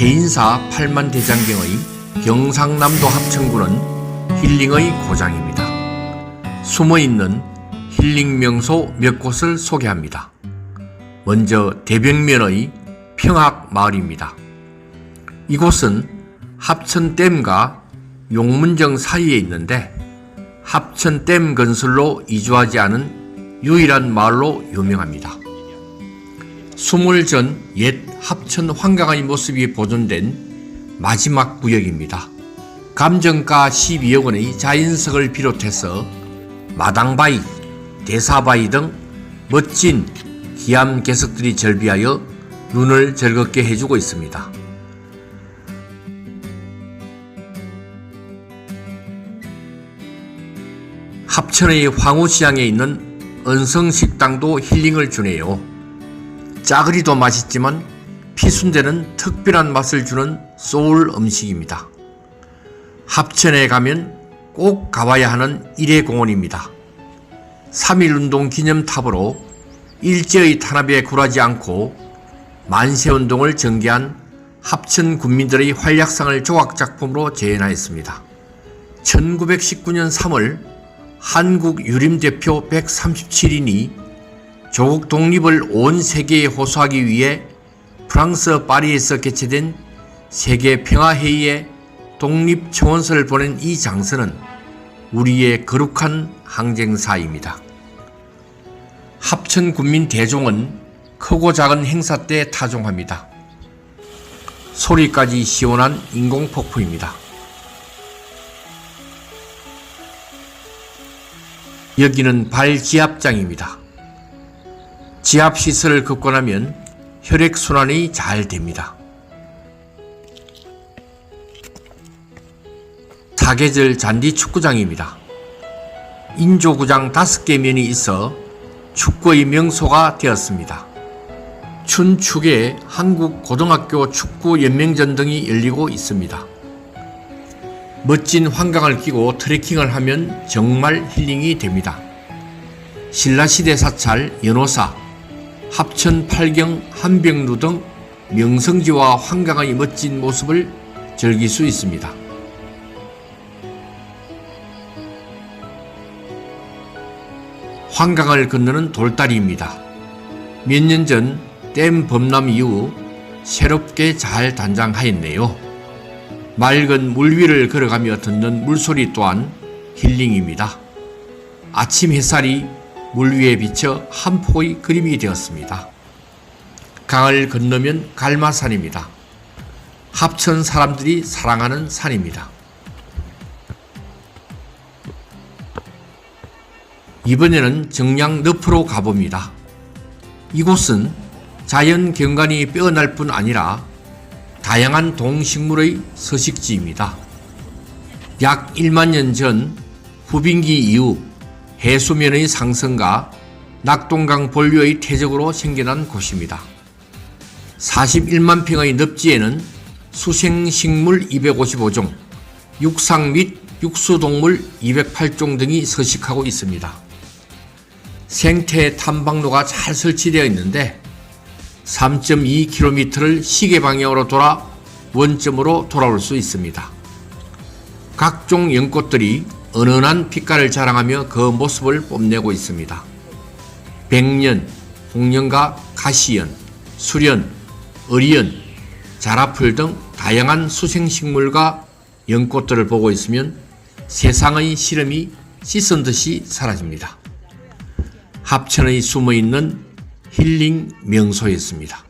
해인사 8만 대장경의 경상남도 합천군은 힐링의 고장입니다. 숨어 있는 힐링 명소 몇 곳을 소개합니다. 먼저 대병면의 평학 마을입니다. 이곳은 합천댐과 용문정 사이에 있는데 합천댐 건설로 이주하지 않은 유일한 마을로 유명합니다. 수몰 전 옛 합천 환강의 모습이 보존된 마지막 구역입니다. 감정가 12억 원의 자연석을 비롯해서 마당바위, 대사바위 등 멋진 기암 개석들이 절비하여 눈을 즐겁게 해주고 있습니다. 합천의 황후시장에 있는 은성식당도 힐링을 주네요. 짜그리도 맛있지만 피순대는 특별한 맛을 주는 소울 음식입니다. 합천에 가면 꼭 가봐야 하는 일회 공원입니다. 3.1운동 기념탑으로 일제의 탄압에 굴하지 않고 만세운동을 전개한 합천 군민들의 활약상을 조각작품으로 재현하였습니다. 1919년 3월 한국 유림대표 137인이 조국 독립을 온 세계에 호소하기 위해 프랑스 파리에서 개최된 세계 평화회의에 독립 청원서를 보낸 이 장소는 우리의 거룩한 항쟁사입니다. 합천 군민 대종은 크고 작은 행사 때 타종합니다. 소리까지 시원한 인공폭포입니다. 여기는 발지압장입니다. 지압 시설을 긋고 나면 혈액 순환이 잘 됩니다. 사계절 잔디 축구장입니다. 인조구장 다섯 개 면이 있어 축구의 명소가 되었습니다. 춘축에 한국 고등학교 축구 연맹전 등이 열리고 있습니다. 멋진 환강을 끼고 트레킹을 하면 정말 힐링이 됩니다. 신라시대 사찰, 연호사, 합천 팔경, 한병루 등 명성지와 환강의 멋진 모습을 즐길 수 있습니다. 환강을 건너는 돌다리입니다. 몇 년 전 댐 범람 이후 새롭게 잘 단장하였네요. 맑은 물 위를 걸어가며 듣는 물소리 또한 힐링입니다. 아침 햇살이 물 위에 비쳐 한 폭의 그림이 되었습니다. 강을 건너면 갈마산입니다. 합천 사람들이 사랑하는 산입니다. 이번에는 정량 늪으로 가봅니다. 이곳은 자연 경관이 빼어날 뿐 아니라 다양한 동식물의 서식지입니다. 약 1만 년 전 후빙기 이후 해수면의 상승과 낙동강 본류의 퇴적으로 생겨난 곳입니다. 41만 평의 늪지에는 수생식물 255종, 육상 및 육수동물 208종 등이 서식하고 있습니다. 생태 탐방로가 잘 설치되어 있는데 3.2km를 시계 방향으로 돌아 원점으로 돌아올 수 있습니다. 각종 연꽃들이 은은한 빛깔을 자랑하며 그 모습을 뽐내고 있습니다. 백년, 홍련과 가시연, 수련, 어리연, 자라풀 등 다양한 수생식물과 연꽃들을 보고 있으면 세상의 시름이 씻은 듯이 사라집니다. 합천의 숨어 있는 힐링 명소였습니다.